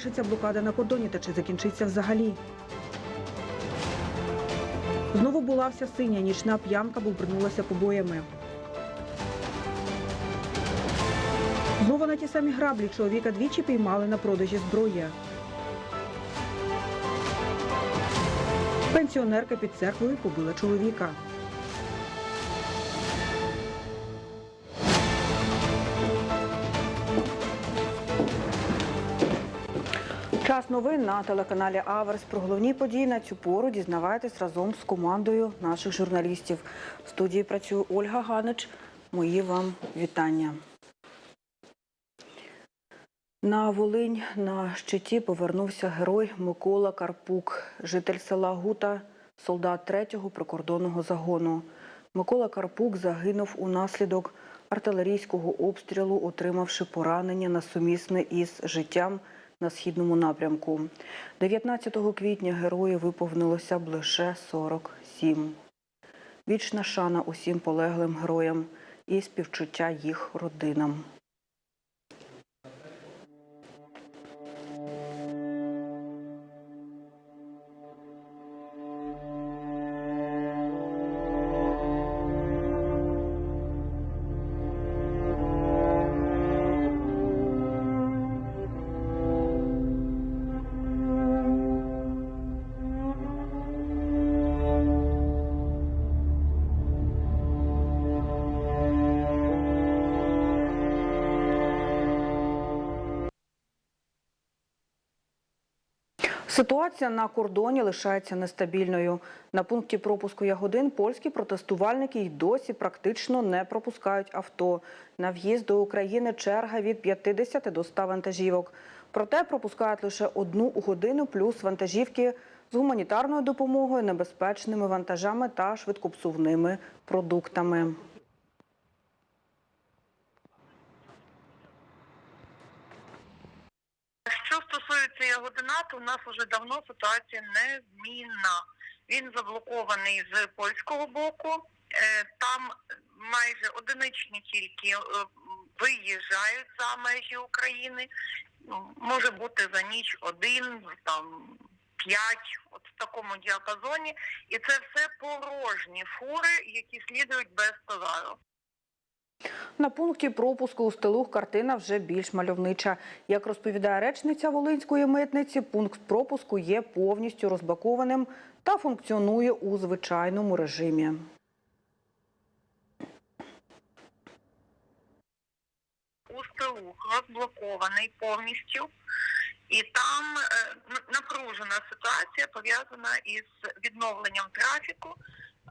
завершиться блокада на кордоні та чи закінчиться взагалі? Знову була вся синя нічна п'янка, бо побоями. Знову на ті самі граблі чоловіка двічі піймали на продажі зброї. Пенсіонерка під церквою побила чоловіка. Новин на телеканалі Аверс. Про головні події на цю пору дізнавайтесь разом з командою наших журналістів. В студії працює Ольга Ганич. Мої вам вітання. На Волинь на щиті повернувся герой Микола Карпук, житель села Гута, солдат 3-го прикордонного загону. Микола Карпук загинув унаслідок артилерійського обстрілу, отримавши поранення на сумісне із життям на східному напрямку. 19 квітня герою виповнилося б лише 47. Вічна шана усім полеглим героям і співчуття їх родинам. Ситуація на кордоні лишається нестабільною. На пункті пропуску Ягодин польські протестувальники й досі практично не пропускають авто. На в'їзд до України черга від 50 до 100 вантажівок. Проте пропускають лише одну годину плюс вантажівки з гуманітарною допомогою, небезпечними вантажами та швидкопсувними продуктами. У нас вже давно ситуація незмінна. Він заблокований з польського боку. Е, Там майже одиничні тільки е, виїжджають за межі України. Ну, Може бути за ніч один, там п'ять, от в такому діапазоні. І це все порожні фури, які слідують без товару. На пункті пропуску у стелух картина вже більш мальовнича. Як розповідає речниця Волинської митниці, пункт пропуску є повністю розблокованим та функціонує у звичайному режимі. Устилух розблокований повністю, і там е, напружена ситуація пов'язана із відновленням трафіку.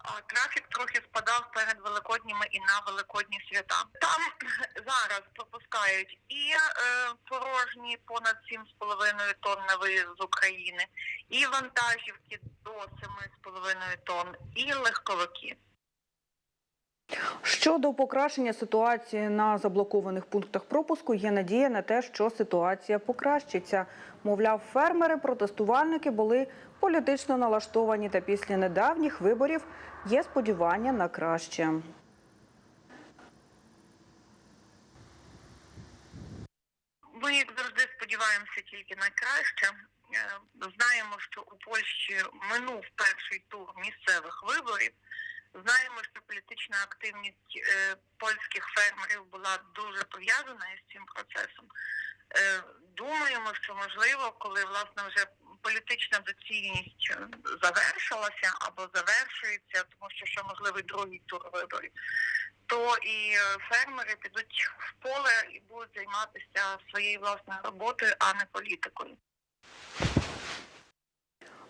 А Трафік трохи спадав перед великодніми і на великодні свята. Там зараз пропускають і е, порожні понад 7,5 тонн на виїзд з України, і вантажівки до 7,5 тонн, і легковики. Щодо покращення ситуації на заблокованих пунктах пропуску, є надія на те, що ситуація покращиться. Мовляв, фермери, протестувальники були політично налаштовані, та після недавніх виборів є сподівання на краще. Ми, як завжди, сподіваємося тільки на краще. Е, Знаємо, що у Польщі минув перший тур місцевих виборів. Знаємо, що політична активність е, польських фермерів була дуже пов'язана із цим процесом. Е, Думаємо, що можливо, коли власне вже політична доцільність е, завершилася або завершується, тому що ще можливий другий тур виборів, то і е, фермери підуть в поле і будуть займатися своєю власною роботою, а не політикою.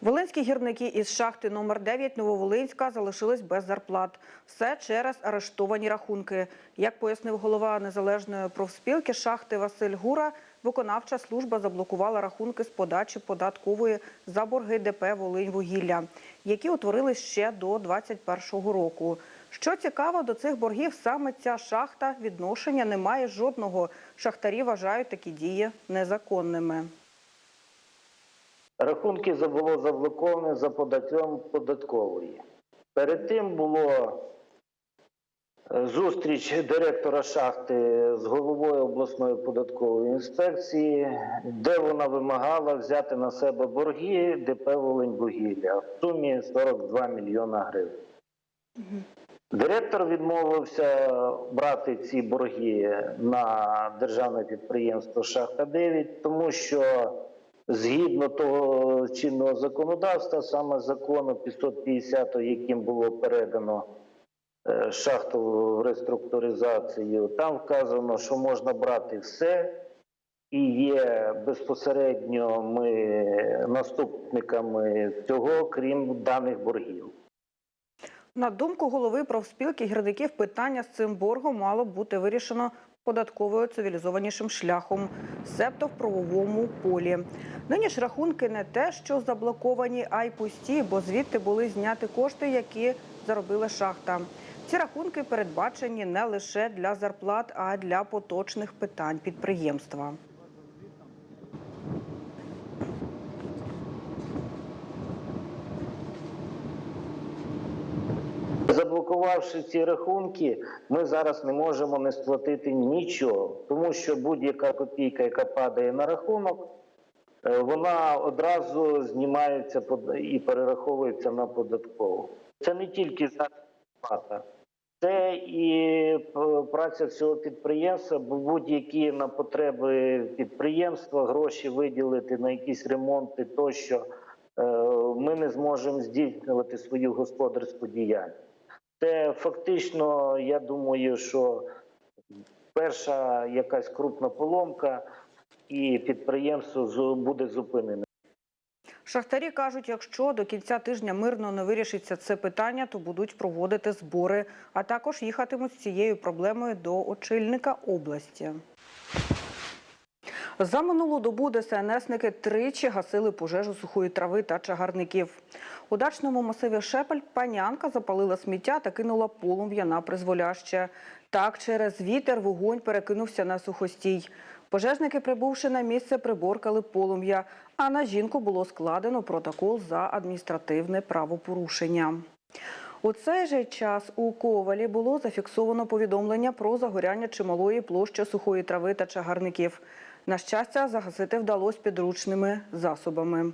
Волинські гірники із шахти номер 9 Нововолинська залишились без зарплат. Все через арештовані рахунки. Як пояснив голова незалежної профспілки шахти Василь Гура, виконавча служба заблокувала рахунки з подачі податкової за борги ДП «Волиньвугілля», які утворились ще до 2021 року. Що цікаво, до цих боргів саме ця шахта відношення не має жодного. Шахтарі вважають такі дії незаконними. Рахунки було заблоковано за податком податкової. Перед тим було Е, Зустріч директора шахти з головою обласної податкової інспекції, де вона вимагала взяти на себе борги ДП «Волиньвугілля» в сумі 42 мільйона гривень. Директор відмовився брати ці борги на державне підприємство Шахта 9, тому що згідно того чинного законодавства, саме закону 550, яким було передано е, шахту в реструктуризацію, там вказано, що можна брати все. І є безпосередньо ми наступниками цього, крім даних боргів. На думку голови профспілки гірників, питання з цим боргом мало бути вирішено податковою цивілізованішим шляхом, себто в правовому полі. Нині ж рахунки не те, що заблоковані, а й пусті, бо звідти були зняті кошти, які заробила шахта. Ці рахунки передбачені не лише для зарплат, а й для поточних питань підприємства. Заблокувавши ці рахунки, ми зараз не можемо не сплатити нічого, тому що будь-яка копійка, яка падає на рахунок, е, вона одразу знімається і перераховується на податкову. Це не тільки зарплата, це і праця всього підприємства, бо будь-які на потреби підприємства гроші виділити на якісь ремонти тощо, е, ми не зможемо здійснювати свою господарську діяльність. Це фактично, я думаю, що перша якась крупна поломка, і підприємство буде зупинене. Шахтарі кажуть, якщо до кінця тижня мирно не вирішиться це питання, то будуть проводити збори, а також їхатимуть з цією проблемою до очільника області. За минулу добу ДСНСники тричі гасили пожежу сухої трави та чагарників. У дачному масиві Шепель панянка запалила сміття та кинула полум'я на призволяще. Так, через вітер вогонь перекинувся на сухостій. Пожежники, прибувши на місце, приборкали полум'я, а на жінку було складено протокол за адміністративне правопорушення. У цей же час у Ковалі було зафіксовано повідомлення про загоряння чималої площі сухої трави та чагарників. На щастя, загасити вдалося підручними засобами.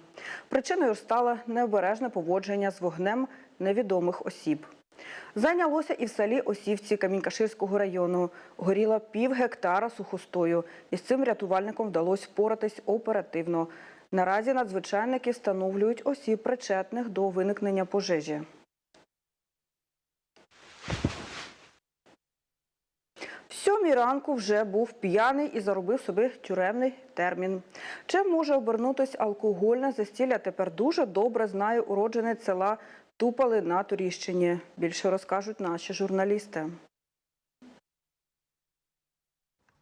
Причиною стало необережне поводження з вогнем невідомих осіб. Зайнялося і в селі Осівці Камінькаширського району. Горіло пів гектара сухостою. І з цим рятувальникам вдалося впоратись оперативно. Наразі надзвичайники встановлюють осіб причетних до виникнення пожежі. В сьомій ранку вже був п'яний і заробив собі тюремний термін. Чим може обернутися алкогольне застілля, тепер дуже добре знає уродженець села Тупали на Туріщині. Більше розкажуть наші журналісти.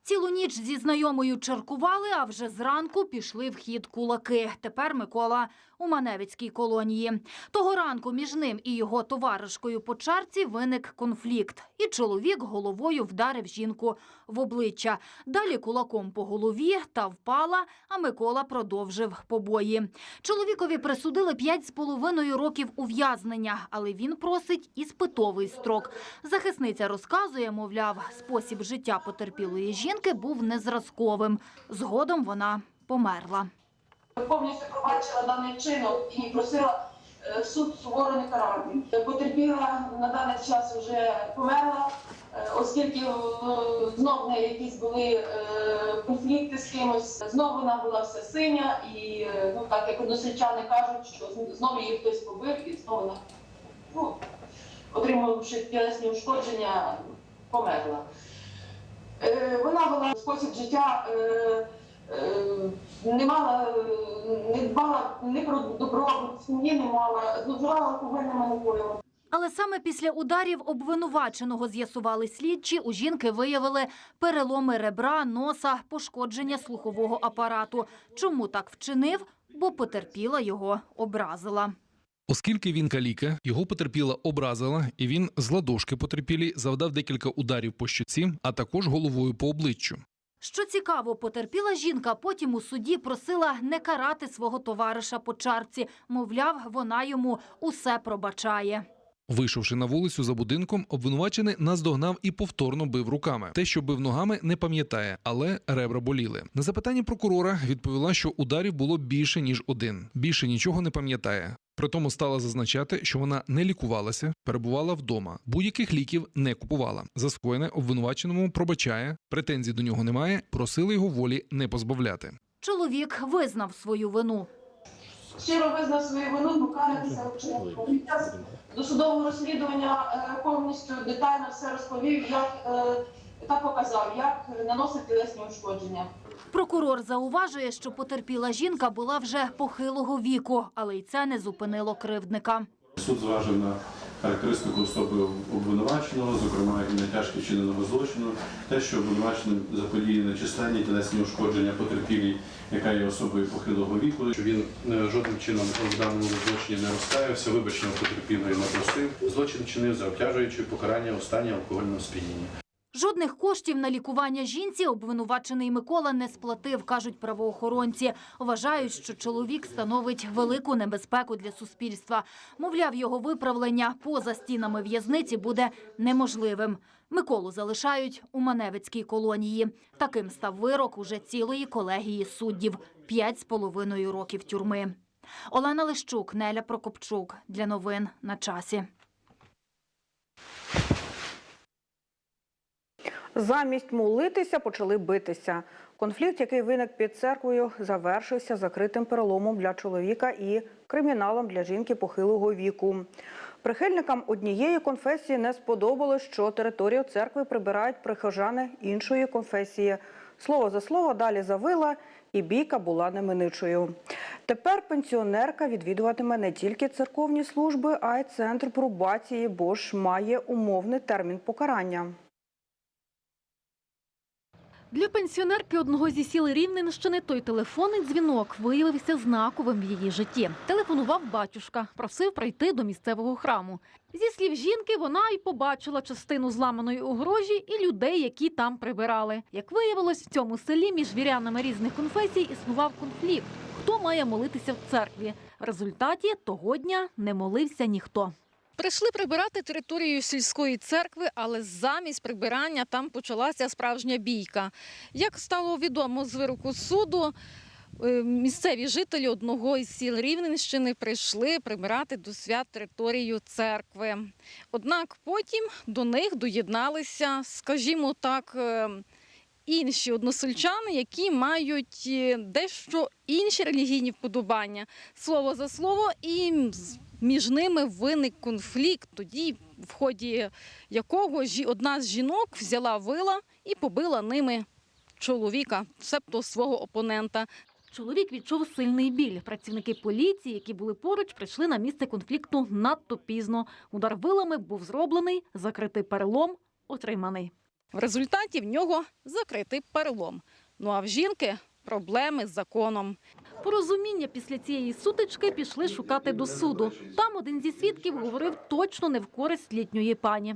Цілу ніч зі знайомою чаркували, а вже зранку пішли в хід кулаки. Тепер Микола у Маневицькій колонії. Того ранку між ним і його товаришкою по чарці виник конфлікт. І чоловік головою вдарив жінку в обличчя. Далі кулаком по голові та впала, а Микола продовжив побої. Чоловікові присудили п'ять з половиною років ув'язнення, але він просить іспитовий строк. Захисниця розказує, мовляв, спосіб життя потерпілої жінки був незразковим. Згодом вона померла. Повністю пробачила даний чинок і просила е, суд суворо не карати. Потерпіла на даний час вже померла, е, оскільки е, знов в неї якісь були конфлікти з кимось. Знову вона була вся синя, і ну так як односельчани кажуть, що знову її хтось побив, і знову вона ну, отримавши тілесні ушкодження, померла. Вона була спосіб життя. Е, не мала, е, не дбала ні про добробут сім'ї, не мала, зловживала алкогольними напоями. Але саме після ударів обвинуваченого з'ясували слідчі, у жінки виявили переломи ребра, носа, пошкодження слухового апарату. Чому так вчинив? Бо потерпіла його образила. Оскільки він каліка, його потерпіла образила, і він з ладошки потерпілі завдав декілька ударів по щоці, а також головою по обличчю. Що цікаво, потерпіла жінка потім у суді просила не карати свого товариша по чарці. Мовляв, вона йому усе пробачає. Вийшовши на вулицю за будинком, обвинувачений наздогнав і повторно бив руками. Те, що бив ногами, не пам'ятає, але ребра боліли. На запитання прокурора відповіла, що ударів було більше ніж один. Більше нічого не пам'ятає. Притому стала зазначати, що вона не лікувалася, перебувала вдома, будь-яких ліків не купувала. За скоєне обвинуваченому пробачає, претензій до нього немає, просили його волі не позбавляти. Чоловік визнав свою вину. Щиро визнав свою вину, покаявся вчинку. Під час досудового розслідування е, повністю детально все розповів, як е, та показав, як наносить тілесні ушкодження. Прокурор зауважує, що потерпіла жінка була вже похилого віку, але й це не зупинило кривдника. Суд зважив на характеристику особи обвинуваченого, зокрема і на тяжкість вчиненого злочину, те, що обвинуваченим заподіяні численні тілесні ушкодження потерпілій, яка є особою похилого віку, що він е, жодним чином в даному злочині не розкаявся, вибачення потерпілої не просив. Злочин чинив за обтяжуючи покарання у стані алкогольного сп'яніння. Жодних коштів на лікування жінці обвинувачений Микола не сплатив, кажуть правоохоронці. Вважають, що чоловік становить велику небезпеку для суспільства. Мовляв, його виправлення поза стінами в'язниці буде неможливим. Миколу залишають у Маневицькій колонії. Таким став вирок уже цілої колегії суддів – п'ять з половиною років тюрми. Олена Лищук, Неля Прокопчук. Для новин на часі. Замість молитися почали битися. Конфлікт, який виник під церквою, завершився закритим переломом для чоловіка і криміналом для жінки похилого віку. Прихильникам однієї конфесії не сподобалось, що територію церкви прибирають прихожани іншої конфесії. Слово за слово далі завила, і бійка була неминучою. Тепер пенсіонерка відвідуватиме не тільки церковні служби, а й центр пробації, бо ж має умовний термін покарання. Для пенсіонерки одного зі сіл Рівненщини той телефонний дзвінок виявився знаковим в її житті. Телефонував батюшка, просив прийти до місцевого храму. Зі слів жінки, вона й побачила частину зламаної огорожі і людей, які там прибирали. Як виявилось, в цьому селі між вірянами різних конфесій існував конфлікт. Хто має молитися в церкві? В результаті того дня не молився ніхто. Прийшли прибирати територію сільської церкви, але замість прибирання там почалася справжня бійка. Як стало відомо з вироку суду, е, місцеві жителі одного із сіл Рівненщини прийшли прибирати до свят територію церкви. Однак потім до них доєдналися, скажімо так, е, інші односельчани, які мають е, дещо інші релігійні вподобання. Слово за слово, і між ними виник конфлікт, тоді, в ході якого одна з жінок взяла вила і побила ними чоловіка, себто свого опонента. Чоловік відчув сильний біль. Працівники поліції, які були поруч, прийшли на місце конфлікту надто пізно. Удар вилами був зроблений, закритий перелом отриманий. В результаті в нього закритий перелом. Ну а в жінки проблеми з законом. Порозуміння після цієї сутички пішли шукати до суду. Там один зі свідків говорив точно не в користь літньої пані.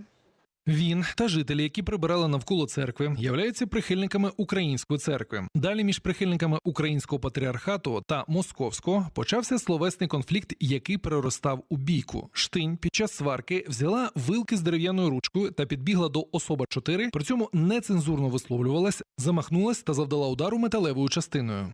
Він та жителі, які прибирали навколо церкви, являються прихильниками української церкви. Далі між прихильниками українського патріархату та московського почався словесний конфлікт, який переростав у бійку. Штинь під час сварки взяла вилки з дерев'яною ручкою та підбігла до особа 4, При цьому нецензурно висловлювалась, замахнулась та завдала удару металевою частиною.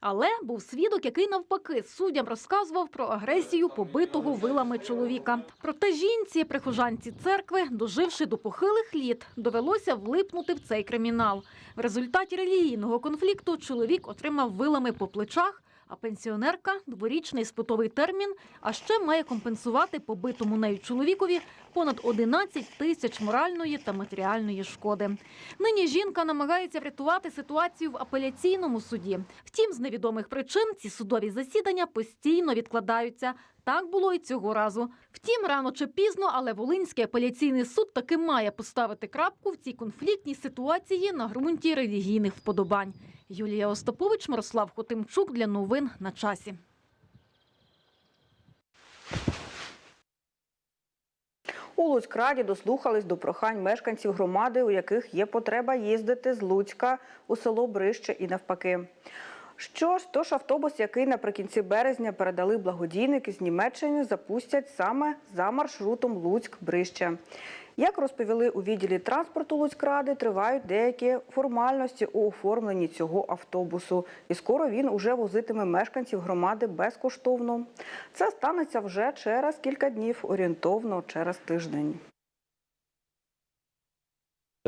Але був свідок, який навпаки суддям розказував про агресію побитого вилами чоловіка. Проте жінці, прихожанці церкви, доживши до похилих літ, довелося влипнути в цей кримінал. В результаті релігійного конфлікту чоловік отримав вилами по плечах, а пенсіонерка дворічний спитовий термін, а ще має компенсувати побитому нею чоловікові понад 11 тисяч моральної та матеріальної шкоди. Нині жінка намагається врятувати ситуацію в апеляційному суді. Втім, з невідомих причин ці судові засідання постійно відкладаються. Так було і цього разу. Втім, рано чи пізно, але Волинський апеляційний суд таки має поставити крапку в цій конфліктній ситуації на ґрунті релігійних вподобань. Юлія Остапович, Мирослав Хотимчук для новин на часі. У Луцькраді дослухались до прохань мешканців громади, у яких є потреба їздити з Луцька у село Брище і навпаки. Що ж, тож автобус, який наприкінці березня передали благодійники з Німеччини, запустять саме за маршрутом Луцьк-Брище. Як розповіли у відділі транспорту Луцькради, тривають деякі формальності у оформленні цього автобусу. І скоро він уже возитиме мешканців громади безкоштовно. Це станеться вже через кілька днів, орієнтовно через тиждень.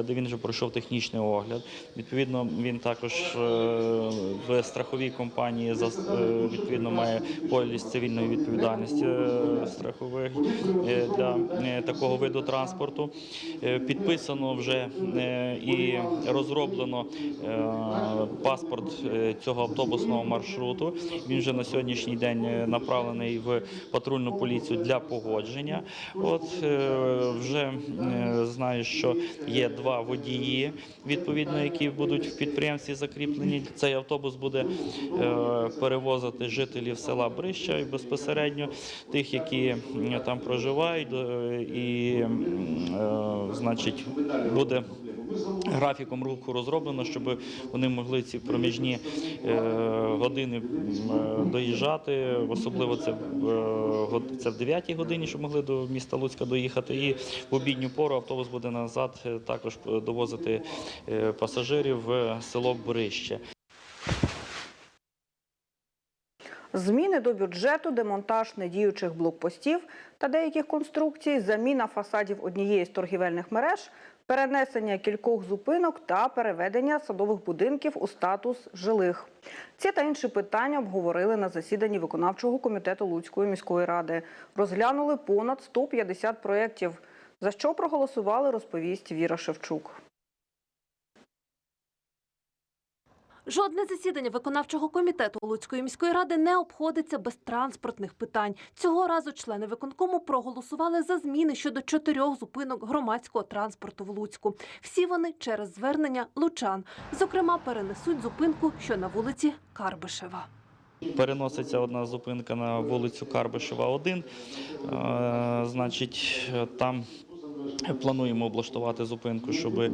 Де він вже пройшов технічний огляд. Відповідно, він також е, в страховій компанії е, відповідно має поліс цивільної відповідальності е, страхових для такого виду транспорту. Підписано вже і розроблено паспорт цього автобусного маршруту. Він вже на сьогоднішній день направлений в патрульну поліцію для погодження. От вже знаю, що є два водії, відповідно, які будуть в підприємстві закріплені. Цей автобус буде е, перевозити жителів села Брища і безпосередньо тих, які там проживають, е, і е, значить буде. Графіком руху розроблено, щоб вони могли ці проміжні е, години е, доїжджати. Особливо це, в, е, год- це в 9 годині, щоб могли до міста Луцька доїхати. І в обідню пору автобус буде назад е, також е, довозити е, пасажирів в село Борище. Зміни до бюджету, демонтаж недіючих блокпостів та деяких конструкцій, заміна фасадів однієї з торгівельних мереж, перенесення кількох зупинок та переведення садових будинків у статус жилих. Ці та інші питання обговорили на засіданні виконавчого комітету Луцької міської ради. Розглянули понад 150 проєктів. За що проголосували, розповість Віра Шевчук. Жодне засідання виконавчого комітету Луцької міської ради не обходиться без транспортних питань. Цього разу члени виконкому проголосували за зміни щодо чотирьох зупинок громадського транспорту в Луцьку. Всі вони через звернення лучан. Зокрема, перенесуть зупинку, що на вулиці Карбишева. Переноситься одна зупинка на вулицю Карбишева, 1. Е, Значить, там плануємо облаштувати зупинку, щоб е,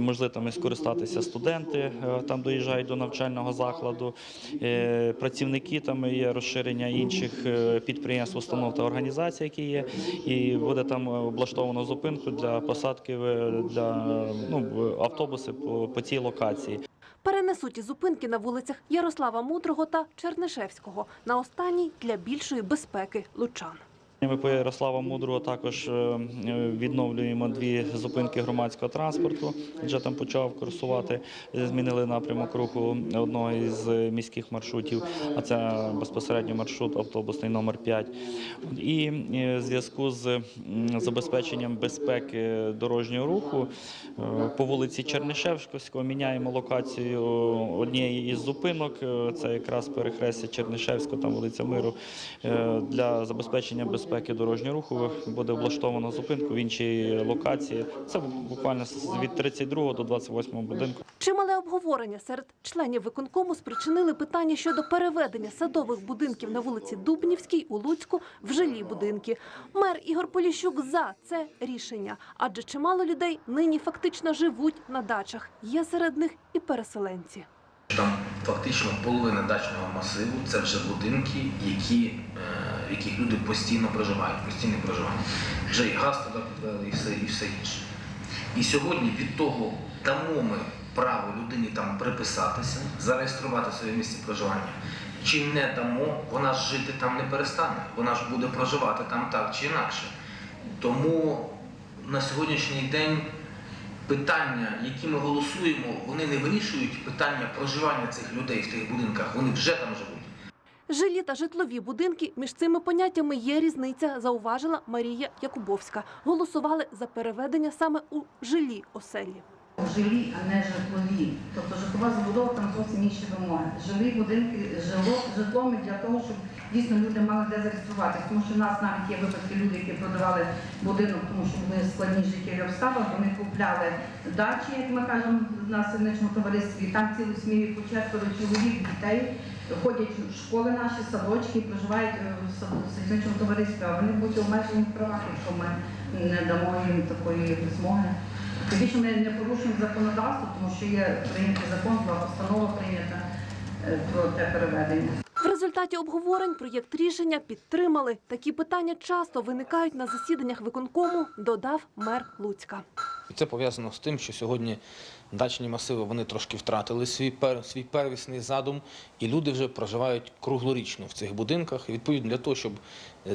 могли там скористатися студенти, е, там доїжджають до навчального закладу, е, працівники, там є розширення інших підприємств, установ та організацій, які є, і буде там облаштовано зупинку для посадки для ну, автобуси по, по цій локації. Перенесуть зупинки на вулицях Ярослава Мудрого та Чернишевського. На останній для більшої безпеки лучан. Ми по Ярослава Мудрого також е, відновлюємо дві зупинки громадського транспорту. Вже там почав курсувати. Змінили напрямок руху одного із міських маршрутів, а це безпосередньо маршрут автобусний номер 5. І е, в зв'язку з забезпеченням безпеки дорожнього руху е, по вулиці Чернишевського міняємо локацію однієї із зупинок. Е, Це якраз перехрестя Чернишевського, там вулиця Миру. Е, Для забезпечення безпеки дорожнього руху буде облаштовано зупинку в іншій локації. Це буквально з- від 32 до 28 будинку. Чимале обговорення серед членів виконкому спричинили питання щодо переведення садових будинків на вулиці Дубнівській у Луцьку в жилі будинки. Мер Ігор Поліщук за це рішення, адже чимало людей нині фактично живуть на дачах. Є серед них і переселенці. Там фактично половина дачного масиву це вже будинки, які, е, в яких люди постійно проживають, постійне проживання. Вже і газ туди підвели, і все, і все інше. І сьогодні від того дамо ми право людині там приписатися, зареєструвати своє місце проживання. Чи не дамо, вона ж жити там не перестане, вона ж буде проживати там так чи інакше. Тому на сьогоднішній день питання, які ми голосуємо, вони не вирішують питання проживання цих людей в тих будинках, вони вже там живуть. Жилі та житлові будинки між цими поняттями є різниця, зауважила Марія Якубовська. Голосували за переведення саме у жилі оселі. Жилі, а не житлові. Тобто житлова забудова там зовсім інші вимоги. Жилі будинки жило, житлом для того, щоб дійсно люди мали де зареєструватися. Тому що в нас навіть є випадки люди, які продавали будинок, тому що були складні життєві обставини, вони купляли дачі, як ми кажемо на сильничному товаристві. Там цілу сім'ю по четверо чоловік, дітей ходять в школи наші, садочки, проживають е, в сад- в сільничному товаристві, а вони будуть обмежені в правах, якщо ми не дамо їм такої змоги. Тоді що ми не порушуємо законодавство, тому що є прийнятий закон, була постанова прийнята. е, про те переведення. В результаті обговорень проєкт рішення підтримали. Такі питання часто виникають на засіданнях виконкому, додав мер Луцька. Це пов'язано з тим, що сьогодні дачні масиви вони трошки втратили свій пер, свій первісний задум, і люди вже проживають круглорічно в цих будинках. І відповідно для того, щоб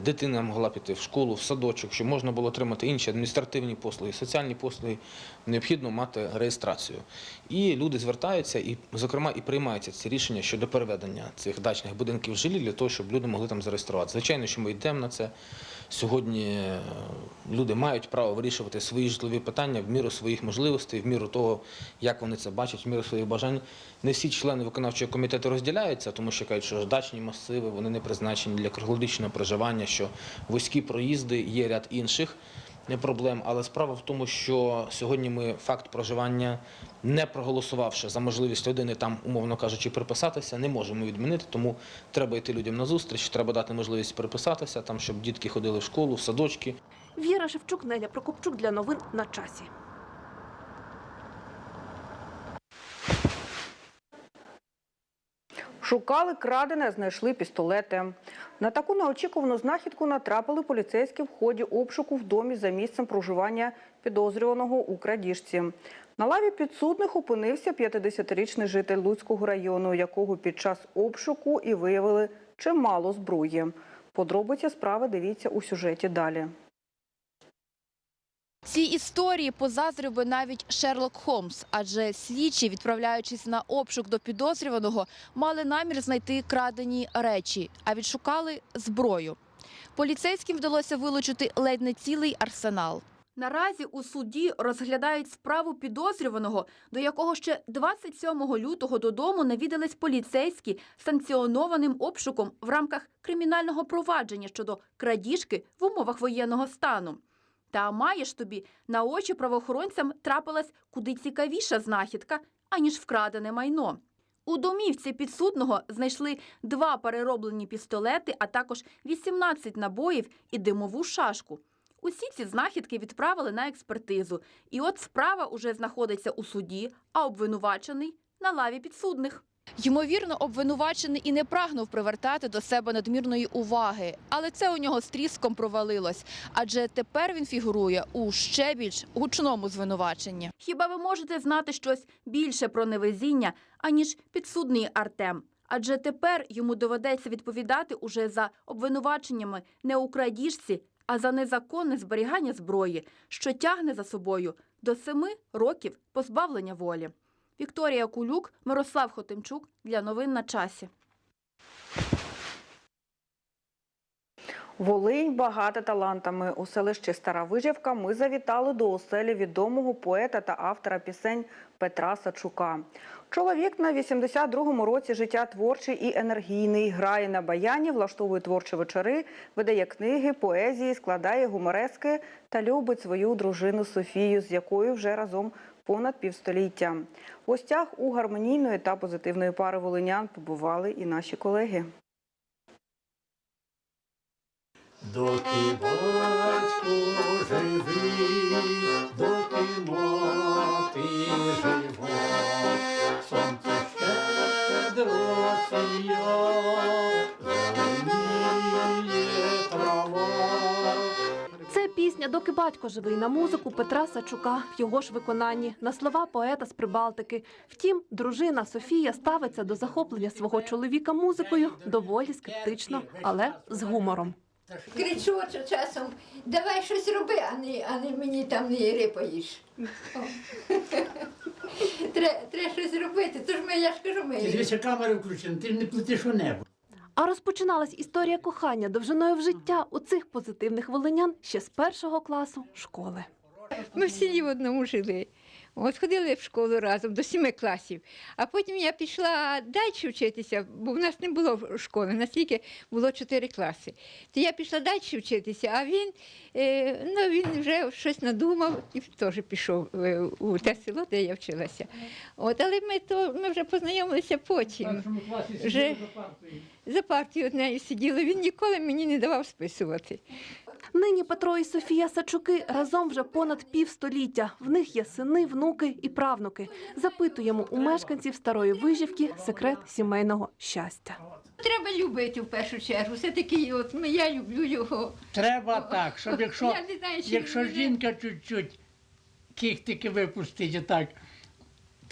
дитина могла піти в школу, в садочок, щоб можна було отримати інші адміністративні послуги, соціальні послуги, необхідно мати реєстрацію. І люди звертаються, і, зокрема, і приймаються ці рішення щодо переведення цих дачних будинків в жилі для того, щоб люди могли там зареєструвати. Звичайно, що ми йдемо на це. Сьогодні е, люди мають право вирішувати свої житлові питання в міру своїх можливостей, в міру того, як вони це бачать, в міру своїх бажань. Не всі члени виконавчого комітету розділяються, тому що кажуть, що дачні масиви вони не призначені для круглорічного проживання, що вузькі проїзди є ряд інших проблем. Але справа в тому, що сьогодні ми факт проживання, не проголосувавши за можливість людини там, умовно кажучи, приписатися, не можемо відмінити. Тому треба йти людям на зустріч, треба дати можливість приписатися, там, щоб дітки ходили в школу, в садочки. Віра Шевчук, Неля Прокопчук для новин на часі. Шукали крадене, знайшли пістолети. На таку неочікувану знахідку натрапили поліцейські в ході обшуку в домі за місцем проживання підозрюваного у крадіжці. На лаві підсудних опинився 50-річний житель Луцького району, якого під час обшуку і виявили чимало зброї. Подробиці справи дивіться у сюжеті далі. Цій історії позаздрив би навіть Шерлок Холмс, адже слідчі, відправляючись на обшук до підозрюваного, мали намір знайти крадені речі, а відшукали зброю. Поліцейським вдалося вилучити ледь не цілий арсенал. Наразі у суді розглядають справу підозрюваного, до якого ще 27 лютого додому навідались поліцейські санкціонованим обшуком в рамках кримінального провадження щодо крадіжки в умовах воєнного стану. Та маєш тобі на очі правоохоронцям трапилась куди цікавіша знахідка, аніж вкрадене майно. У домівці підсудного знайшли два перероблені пістолети, а також 18 набоїв і димову шашку. Усі ці знахідки відправили на експертизу. І от справа уже знаходиться у суді, а обвинувачений на лаві підсудних. Ймовірно, обвинувачений і не прагнув привертати до себе надмірної уваги, але це у нього з тріском провалилось, адже тепер він фігурує у ще більш гучному звинуваченні. Хіба ви можете знати щось більше про невезіння, аніж підсудний Артем? Адже тепер йому доведеться відповідати уже за обвинуваченнями не у крадіжці, а за незаконне зберігання зброї, що тягне за собою до семи років позбавлення волі. Вікторія Кулюк, Мирослав Хотимчук для новин на часі. Волинь багата талантами. У селищі Стара Вижівка ми завітали до оселі відомого поета та автора пісень Петра Сачука. Чоловік на 82-му році життя творчий і енергійний. Грає на баяні, влаштовує творчі вечори, видає книги, поезії, складає гуморески та любить свою дружину Софію, з якою вже разом понад півстоліття. В гостях у гармонійної та позитивної пари волинян побували і наші колеги. Доки батько живий, доки мати жива, сонце щедро сія, пісня Доки батько живий на музику Петра Сачука в його ж виконанні на слова поета з Прибалтики. Втім, дружина Софія ставиться до захоплення свого чоловіка музикою доволі скептично, але з гумором. Кричу часом, давай щось роби, а не, а не мені там не рипаєш. Треба щось робити. Тож ми, я ж кажу, ми. Дивися, камери включені, ти не плетиш у небо. А розпочиналась історія кохання довжиною в життя у цих позитивних волинян ще з першого класу школи. Ми всі в одному жили. От ходили в школу разом до сіми класів. А потім я пішла далі вчитися, бо в нас не було школи, у нас тільки було чотири класи. То я пішла далі вчитися, а він, е, ну, він вже щось надумав і теж пішов е, у те село, де я вчилася. От, але ми, то, ми вже познайомилися потім. Вже за партію однею сиділи, він ніколи мені не давав списувати. Нині Петро і Софія Сачуки разом вже понад півстоліття. В них є сини, внуки і правнуки. Запитуємо у мешканців старої вижівки секрет сімейного щастя. Треба любити в першу чергу. Все таки, от ну, я люблю його. Треба так, щоб якщо, знаю, якщо жінка чуть-чуть кіхтики випустить отак,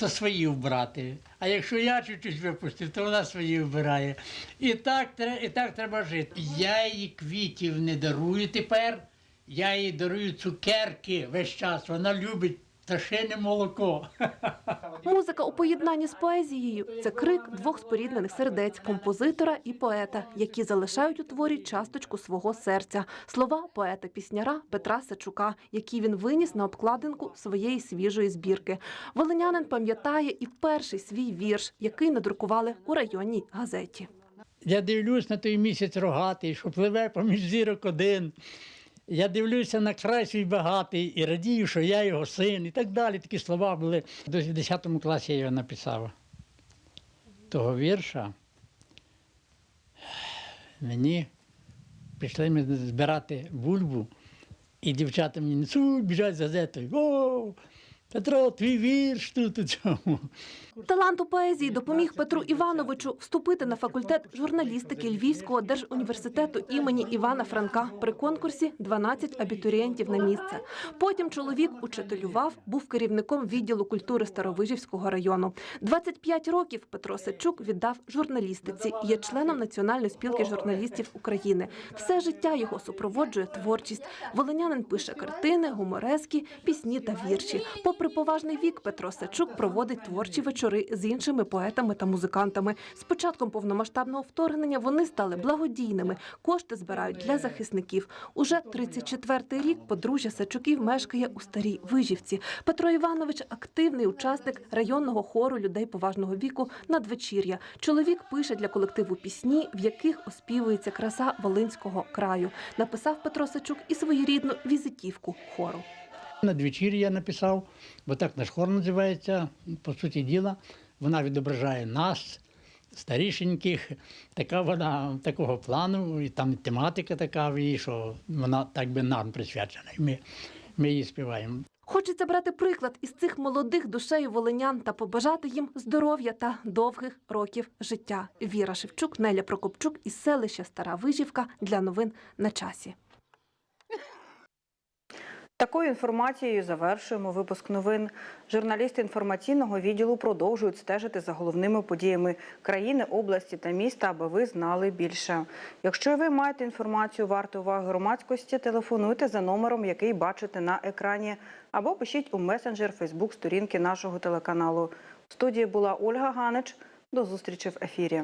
то свої вбрати. А якщо я чуть-чуть випустив, то вона свої вбирає. І так, і так треба жити. Я їй квітів не дарую тепер, я їй дарую цукерки весь час. Вона любить пташине молоко. Музика у поєднанні з поезією це крик двох споріднених сердець композитора і поета, які залишають у творі часточку свого серця. Слова поета-пісняра Петра Сачука, які він виніс на обкладинку своєї свіжої збірки. Волинянин пам'ятає і перший свій вірш, який надрукували у районній газеті. Я дивлюсь на той місяць рогатий, що пливе поміж зірок один. Я дивлюся на край свій багатий і радію, що я його син, і так далі. Такі слова були. До 10 класі я його написав. Того вірша мені пішли ми збирати бульбу, і дівчата мені несуть, біжать з газетою. О, Петро, твій вірш тут у цьому. Талант у поезії допоміг Петру Івановичу вступити на факультет журналістики Львівського держуніверситету імені Івана Франка при конкурсі «12 абітурієнтів на місце. Потім чоловік учителював, був керівником відділу культури Старовижівського району. 25 років Петро Сачук віддав журналістиці, є членом Національної спілки журналістів України. Все життя його супроводжує творчість. Волинянин пише картини, гуморески, пісні та вірші. Попри поважний вік, Петро Сачук проводить творчі вечори з іншими поетами та музикантами. З початком повномасштабного вторгнення вони стали благодійними. Кошти збирають для захисників. Уже 34-й рік подружжя Сачуків мешкає у старій вижівці. Петро Іванович активний учасник районного хору людей поважного віку надвечір'я. Чоловік пише для колективу пісні, в яких оспівується краса Волинського краю. Написав Петро Сачук і своєрідну візитівку хору. Надвечір'я я написав, бо так наш хор називається, по суті діла. Вона відображає нас, старішеньких. Така вона такого плану, і там тематика така, в її, що вона так би нам присвячена. І ми, ми її співаємо. Хочеться брати приклад із цих молодих душею волинян та побажати їм здоров'я та довгих років життя. Віра Шевчук, Неля Прокопчук із селища Стара Вижівка для новин на часі. Такою інформацією завершуємо випуск новин. Журналісти інформаційного відділу продовжують стежити за головними подіями країни, області та міста, аби ви знали більше. Якщо ви маєте інформацію варту уваги громадськості, телефонуйте за номером, який бачите на екрані, або пишіть у месенджер Фейсбук сторінки нашого телеканалу. В студії була Ольга Ганич. До зустрічі в ефірі.